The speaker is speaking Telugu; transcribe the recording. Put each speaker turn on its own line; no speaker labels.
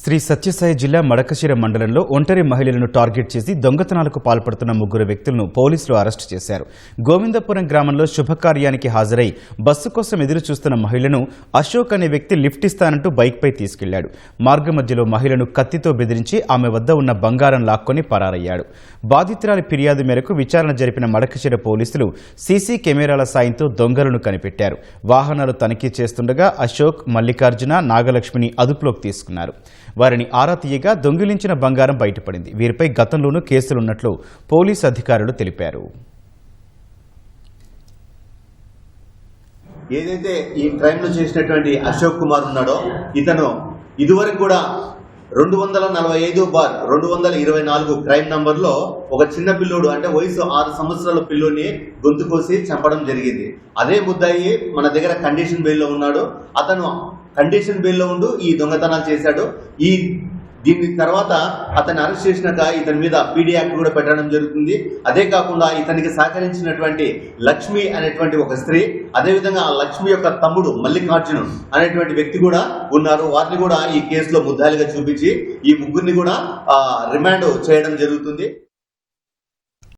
శ్రీ సత్యసాయి జిల్లా మడకశిర మండలంలో ఒంటరి మహిళలను టార్గెట్ చేసి దొంగతనాలకు పాల్పడుతున్న ముగ్గురు వ్యక్తులను పోలీసులు అరెస్టు చేశారు. గోవిందపురం గ్రామంలో శుభకార్యానికి హాజరై బస్సు కోసం ఎదురు చూస్తున్న మహిళను అశోక్ అనే వ్యక్తి లిఫ్ట్ ఇస్తానంటూ బైక్పై తీసుకెళ్ళాడు. మార్గ మధ్యలో మహిళను కత్తితో బెదిరించి ఆమె వద్ద ఉన్న బంగారం లాక్కొని పరారయ్యాడు. బాధితురాలి ఫిర్యాదు మేరకు విచారణ జరిపిన మడకశిర పోలీసులు సీసీ కెమెరాల సాయంతో దొంగలను కనిపెట్టారు. వాహనాలు తనిఖీ చేస్తుండగా అశోక్ మల్లికార్జున నాగలక్ష్మిని అదుపులోకి తీసుకున్నారు. వారిని ఆరా తీయగా దొంగిలించిన బంగారం బయటపడింది. వీరిపై గతంలోనూ కేసులున్నట్లు పోలీసు అధికారులు తెలిపారు.
ఏదైతే ఈ క్రైమ్లో చేసినటువంటి అశోక్ కుమార్ ఉన్నాడో ఇతను ఇదివరకు కూడా రెండు వందల నలభై ఐదు బార్ రెండు వందల ఇరవై నాలుగు క్రైమ్ నంబర్లో ఒక చిన్న పిల్లోడు అంటే వయసు ఆరు సంవత్సరాల పిల్లోని గొంతు కోసి చంపడం జరిగింది. అదే ముద్దాయి మన దగ్గర కండిషన్ బెయిల్లో ఉన్నాడు. అతను కండిషన్ బెయిల్లో ఉండు ఈ దొంగతనాలు చేశాడు. ఈ దీని తర్వాత అతన్ని అరెస్ట్ చేసినాక ఇతని మీద పీడీ యాక్ట్ కూడా పెట్టడం జరుగుతుంది. అదే కాకుండా ఇతనికి సహకరించినటువంటి లక్ష్మి అనేటువంటి ఒక స్త్రీ అదేవిధంగా ఆ లక్ష్మి యొక్క తమ్ముడు మల్లికార్జును అనేటువంటి వ్యక్తి కూడా ఉన్నారు. వారిని కూడా ఈ కేసులో ముద్దాలుగా చూపించి ఈ ముగ్గురిని కూడా రిమాండ్ చేయడం జరుగుతుంది.